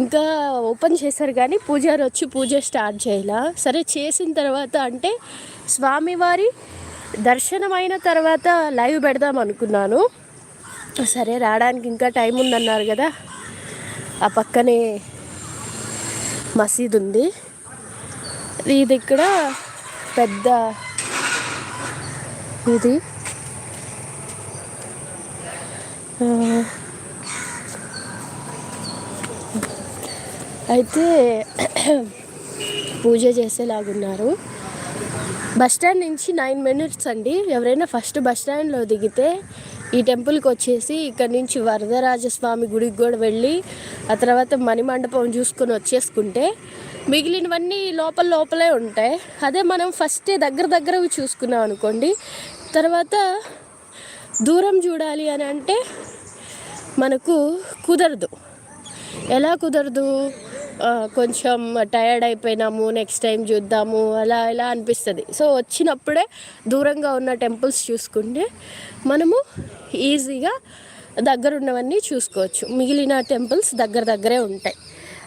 ఇంకా ఓపెన్ చేశారు కానీ పూజారి వచ్చి పూజ స్టార్ట్ చేయాల. సరే చేసిన తర్వాత అంటే స్వామివారి దర్శనమైన తర్వాత లైవ్ పెడదాం అనుకున్నాను. సరే రావడానికి ఇంకా టైం ఉందన్నారు కదా. ఆ పక్కనే మసీద్ ఉంది. ఇది ఇక్కడ పెద్ద ఇది. అయితే పూజ చేసేలాగున్నారు. బస్ స్టాండ్ నుంచి నైన్ మినిట్స్ అండి. ఎవరైనా ఫస్ట్ బస్ స్టాండ్లో దిగితే ఈ టెంపుల్కి వచ్చేసి ఇక్కడ నుంచి వరదరాజస్వామి గుడికి కూడా వెళ్ళి ఆ తర్వాత మణిమండపం చూసుకొని వచ్చేసుకుంటే మిగిలినవన్నీ లోపల లోపలే ఉంటాయి. అదే మనం ఫస్ట్ దగ్గర దగ్గరవి చూసుకున్నాం అనుకోండి. తర్వాత దూరం చూడాలి అని అంటే మనకు కుదరదు. ఎలా కుదరదు? కొంచెం టయర్డ్ అయిపోయినాము నెక్స్ట్ టైం చూద్దాము అలా ఇలా అనిపిస్తుంది. సో వచ్చినప్పుడే దూరంగా ఉన్న టెంపుల్స్ చూసుకుంటే మనము ఈజీగా దగ్గర ఉన్నవన్నీ చూసుకోవచ్చు. మిగిలిన టెంపుల్స్ దగ్గర దగ్గరే ఉంటాయి.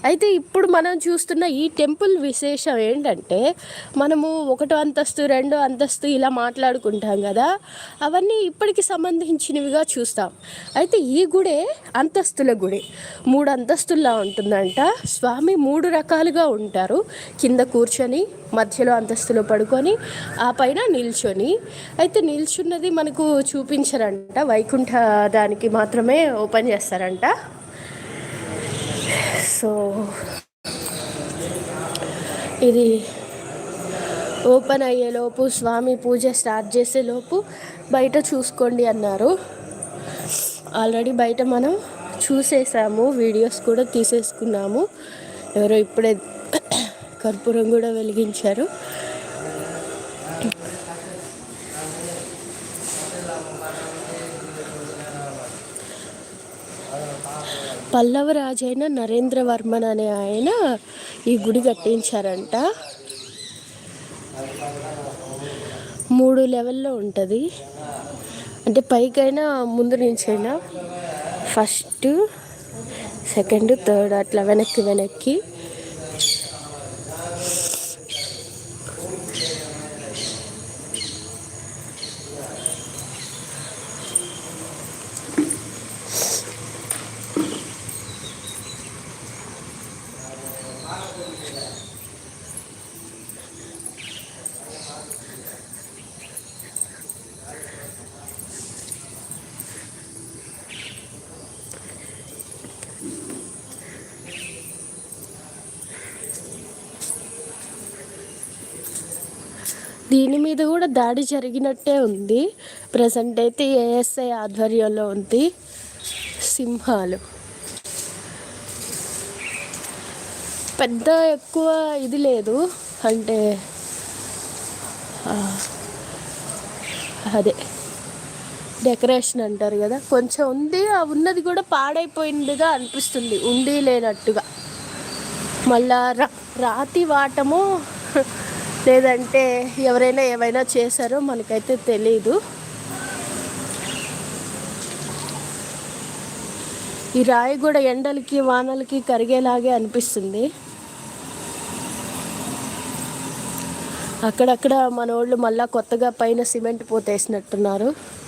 అయితే ఇప్పుడు మనం చూస్తున్న ఈ టెంపుల్ విశేషం ఏంటంటే మనము ఒకటో అంతస్తు రెండో అంతస్తు ఇలా మాట్లాడుకుంటాం కదా అవన్నీ ఇప్పటికి సంబంధించినవిగా చూస్తాం. అయితే ఈ గుడే అంతస్తుల గుడి. మూడు అంతస్తుల్లా ఉంటుందంట. స్వామి మూడు రకాలుగా ఉంటారు. కింద కూర్చొని మధ్యలో అంతస్తులో పడుకొని ఆ పైన నిల్చొని. అయితే నిల్చున్నది మనకు చూపించరంట. వైకుంఠ దానికి మాత్రమే ఓపెన్ చేస్తారంట. సో ఇది ఓపెన్ అయ్యేలోపు స్వామి పూజ స్టార్ట్ చేసేలోపు బయట చూసుకోండి అన్నారు. ఆల్రెడీ బయట మనం చూసేసాము వీడియోస్ కూడా తీసేసుకున్నాము. ఎవరో ఇప్పుడే కర్పూరం కూడా వెలిగించారు. పల్లవ రాజైన నరేంద్రవర్మన్ అనే ఆయన ఈ గుడి కట్టించారంట. మూడు లెవెల్లో ఉంటుంది. అంటే పైకైనా ముందు నుంచైనా ఫస్ట్ సెకండ్ థర్డ్ అట్లా వెనక్కి వెనక్కి దీని మీద కూడా దాడి జరిగినట్టే ఉంది. ప్రజెంట్ అయితే ఏఎస్ఐ ఆధ్వర్యంలో ఉంది. సింహాలు. పెద్ద ఎక్కువ ఇది లేదు. అంటే అదే. డెకరేషన్ అంటారు కదా. కొంచెం ఉంది. ఆ ఉన్నది కూడా పాడైపోయిందిగా అనిపిస్తుంది. ఉండి లేనట్టుగా. మళ్ళా రా రాతి వాటము లేదంటే ఎవరైనా ఏమైనా చేశారో మనకైతే తెలీదు. ఈ రాయి కూడా ఎండలకి వానలకి కరిగేలాగే అనిపిస్తుంది. అక్కడక్కడ మన వాళ్ళు మళ్ళీ కొత్తగా పైన సిమెంట్ పోతేసినట్టున్నారు.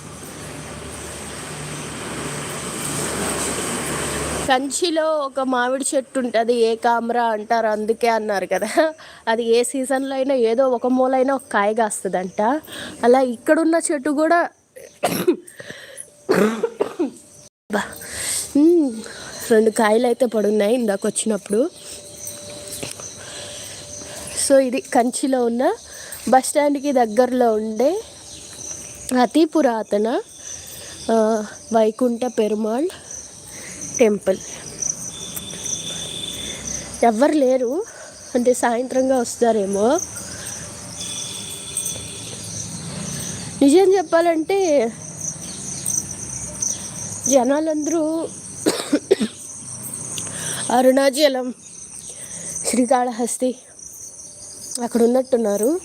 కంచిలో ఒక మామిడి చెట్టు ఉంటుంది ఏ కామరా అంటారు అందుకే అన్నారు కదా. అది ఏ సీజన్లో అయినా ఏదో ఒక మూలైనా ఒక కాయ కాస్తుందంట. అలా ఇక్కడున్న చెట్టు కూడా రెండు కాయలు అయితే పడున్నాయి ఇందాక వచ్చినప్పుడు. సో ఇది కంచిలో ఉన్న బస్ స్టాండ్కి దగ్గరలో ఉండే అతి పురాతన వైకుంఠ పెరుమాళ్. టెంపుల్. ఎవ్వరు లేరు. అంటే సాయంత్రంగా వస్తారేమో. నిజం చెప్పాలంటే జనాలందరూ అరుణాచలం శ్రీకాళహస్తి అక్కడ ఉన్నట్టున్నారు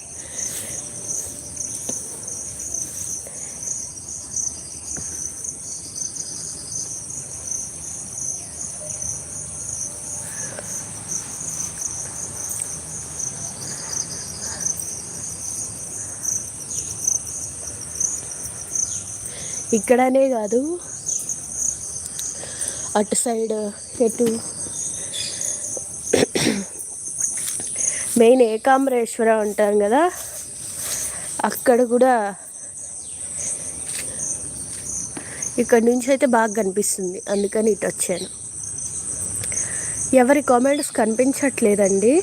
ఇక్కడనే కాదు. అటు సైడ్ ఎటు మెయిన్ ఏకాంబరేశ్వర అంటాం కదా. అక్కడ కూడా ఇక్కడ నుంచి అయితే బాగా కనిపిస్తుంది. అందుకని ఇటు వచ్చాను. ఎవరి కామెంట్స్ కనిపించట్లేదండి.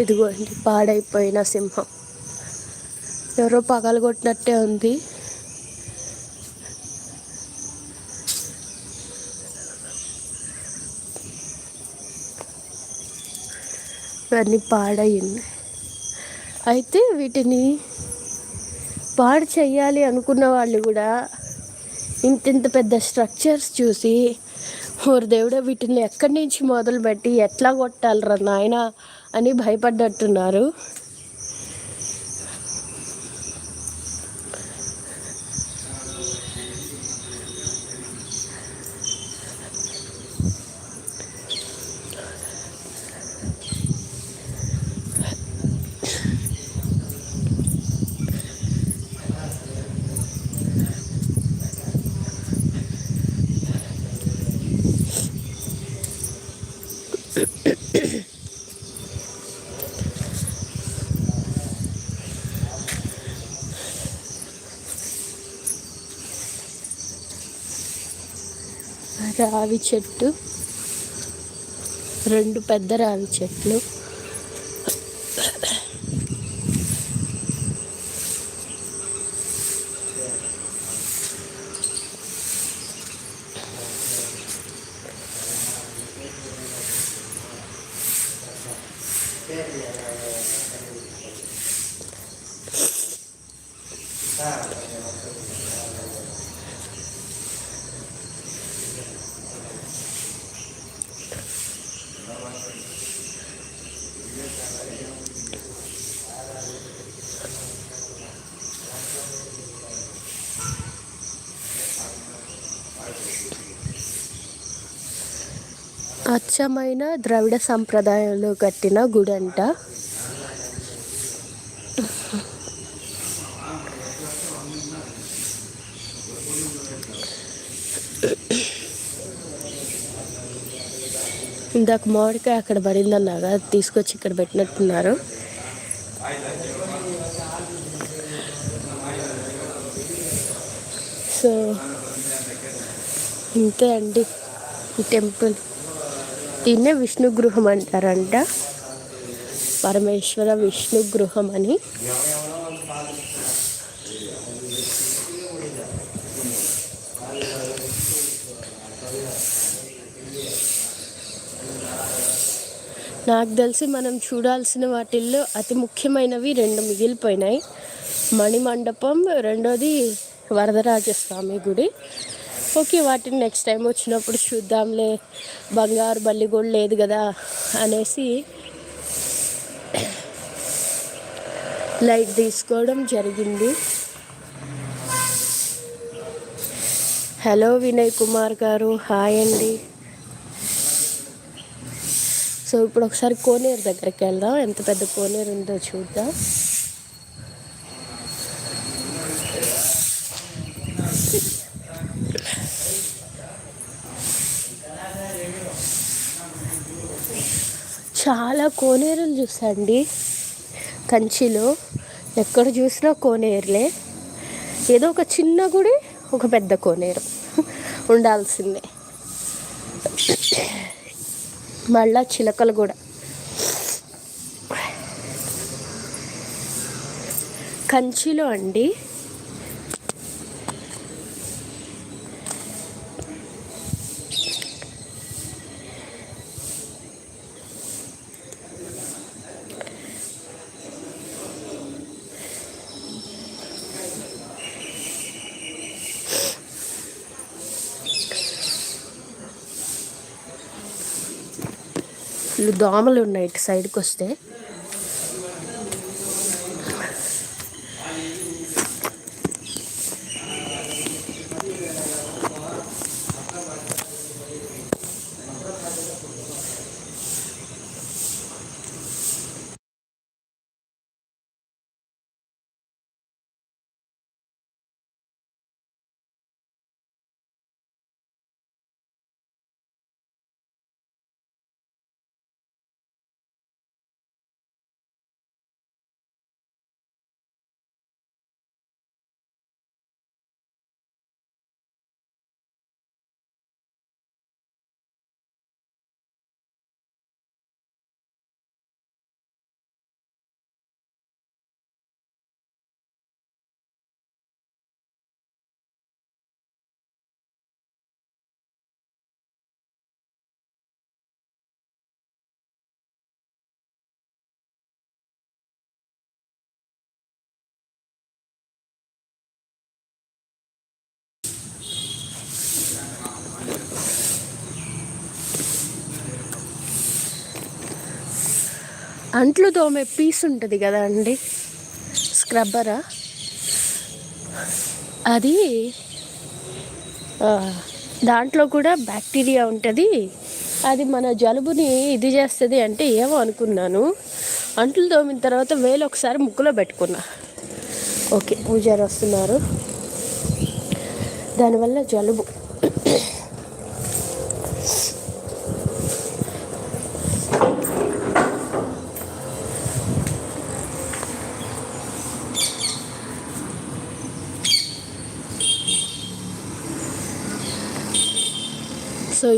ఇదిగోండి పాడైపోయిన సింహం. ఎవరో పగలగొట్టినట్టే ఉంది. ఇవన్నీ పాడయింది అయితే వీటిని పాడు చేయాలి అనుకున్న వాళ్ళు కూడా ఇంత ఇంత పెద్ద స్ట్రక్చర్స్ చూసి ఓరు దేవుడే వీటిని ఎక్కడి నుంచి మొదలుపెట్టి ఎట్లా కొట్టాలరా నాయన? అని భయపడ్డట్టున్నారు రావి చెట్టు. రెండు పెద్ద రావి చెట్లు. అచ్చమైన ద్రవిడ సంప్రదాయంలో కట్టిన గుడంట. ఇందాక మామిడికాయ అక్కడ పడిందన్నాగా తీసుకొచ్చి ఇక్కడ పెట్టినట్టున్నారు. సో ఇంతే అండి. ఈ టెంపుల్. దీన్నే విష్ణు గృహం అంటారంట పరమేశ్వర విష్ణు గృహం అని నాకు తెలిసి మనం చూడాల్సిన వాటిల్లో అతి ముఖ్యమైనవి రెండు మిగిలిపోయినాయి. మణిమండపం రెండోది వరదరాజస్వామి గుడి. ఓకే వాటిని నెక్స్ట్ టైం వచ్చినప్పుడు చూద్దాంలే. బంగారు బల్లి కూడా లేదు కదా అనేసి లైట్ తీసుకోవడం జరిగింది. హలో వినయ్ కుమార్ గారు హాయ్ అండి. సో ఇప్పుడు ఒకసారి కోనేరు దగ్గరికి వెళ్దాం. ఎంత పెద్ద కోనేరు ఉందో చూద్దాం. చాలా కోనేరులు చూసండి కంచిలో ఎక్కడ చూసినా కోనేరులే. ఏదో ఒక చిన్న గుడి ఒక పెద్ద కోనేరు. ఉండాల్సిందే. మళ్ళా చిలకలు కూడా కంచిలో అండి దోమలు ఉన్నాయి ఇటు సైడ్కి వస్తే. అంట్లు తోమే పీస్ ఉంటుంది కదా అండి? స్క్రబ్బరా అది దాంట్లో కూడా బ్యాక్టీరియా ఉంటుంది. అది మన జలుబుని ఇది చేస్తుంది అంటే ఏమో అనుకున్నాను. అంట్లు తోమిన తర్వాత వేలు ఒకసారి ముక్కులో పెట్టుకున్నా. ఓకే పూజారు వస్తున్నారు. దానివల్ల జలుబు.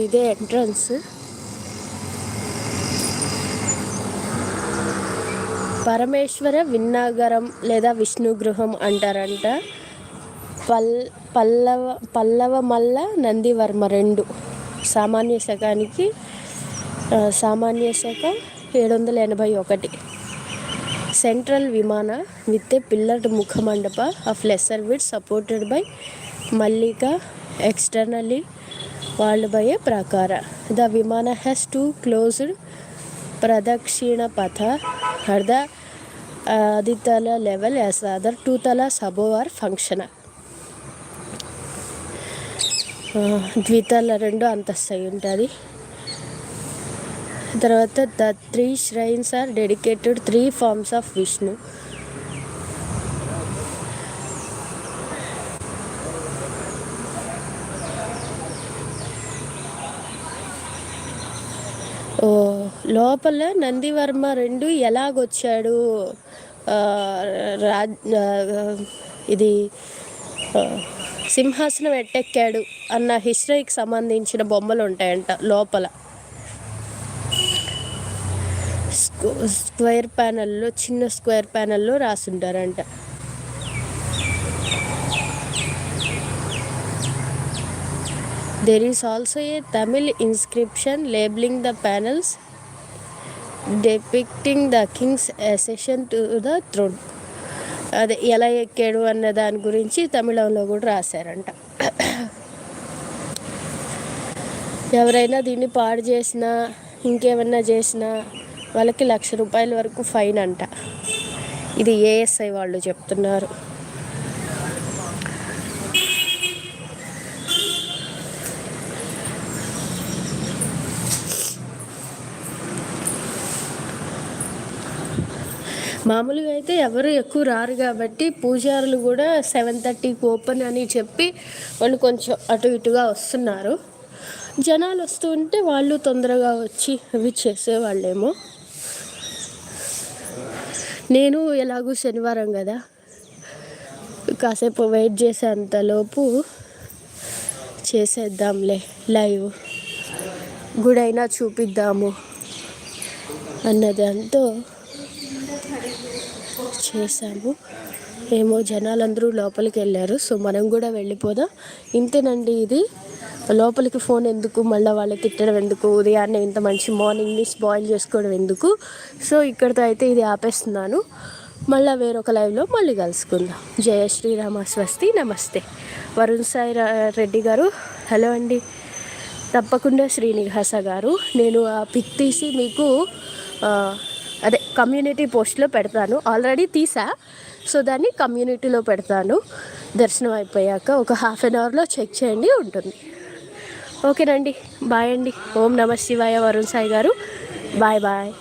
ఇదే ఎంట్రన్స్. పరమేశ్వర విన్నాగరం లేదా విష్ణు గృహం అంటారంట. పల్ పల్లవ పల్లవ మల్ల నందివర్మ రెండు. సామాన్య శకానికి సామాన్య శక ఏడు వందల ఎనభై ఒకటి. Central vimana with a pillared mukhamandapa of lesser width supported by Mallika externally walled by a prakara the vimana has two closed pradakshina patha ardha adhitala level as other two tala Sabo are function ద్వితల రెండు అంతస్తు ఉంటుంది తర్వాత the three shrines are dedicated three forms of Vishnu ఓ లోపల నందివర్మ రెండు ఎలాగొచ్చాడు? రాజ్ ఇది సింహాసనం ఎట్టెక్కాడు అన్న హిస్టరీకి సంబంధించిన బొమ్మలు ఉంటాయంట లోపల స్క్వేర్ ప్యానల్లో చిన్న స్క్వేర్ ప్యానల్లో రాసుంటారంట. There is also a Tamil inscription labelling the panels depicting the king's accession to the throne అదే ఎలా ఎక్కాడు అన్న దాని గురించి తమిళంలో కూడా రాశారంట. ఎవరైనా దీన్ని పాడు చేసినా ఇంకేమన్నా చేసినా వాళ్ళకి లక్ష రూపాయల వరకు ఫైన్ అంట. ఇది ఏఎస్ఐ వాళ్ళు చెప్తున్నారు? మామూలుగా అయితే ఎవరు ఎక్కువ రారు కాబట్టి పూజారులు కూడా సెవెన్ థర్టీకి ఓపెన్ అని చెప్పి వాళ్ళు కొంచెం అటు ఇటుగా వస్తున్నారు. జనాలు వస్తూ ఉంటే వాళ్ళు తొందరగా వచ్చి అవి చేసేవాళ్ళేమో. నేను ఎలాగూ శనివారం కదా. కాసేపు వెయిట్ చేసేంతలోపు చేసేద్దాంలే లైవ్. గుడైనా చూపిద్దాము అన్నదంతో చేశాము. ఏమో జనాలందరూ లోపలికి వెళ్ళారు. సో మనం కూడా వెళ్ళిపోదాం. ఇంతేనండి ఇది. లోపలికి ఫోన్ ఎందుకు? మళ్ళీ వాళ్ళు తిట్టడం ఎందుకు? ఉదయాన్నే ఇంత మంచి మార్నింగ్ని స్పాయిల్ చేసుకోవడం ఎందుకు? సో ఇక్కడితో అయితే ఇది ఆపేస్తున్నాను. మళ్ళీ వేరొక లైవ్లో మళ్ళీ కలుసుకుందాం. జయ శ్రీరామ స్వస్తి. నమస్తే. వరుణ్ సాయి రెడ్డి గారు. హలో అండి. తప్పకుండా శ్రీనివాస గారు. నేను ఆ పిక్ తీసి మీకు అదే కమ్యూనిటీ పోస్ట్లో పెడతాను. ఆల్రెడీ తీసా. సో దాన్ని కమ్యూనిటీలో పెడతాను. దర్శనం అయిపోయాక ఒక హాఫ్ అన్ అవర్లో చెక్ చేయండి ఉంటుంది. ఓకేనండి. బాయ్ అండి. ఓం నమ శివాయ వరుణ్ సాయి గారు. Bye bye.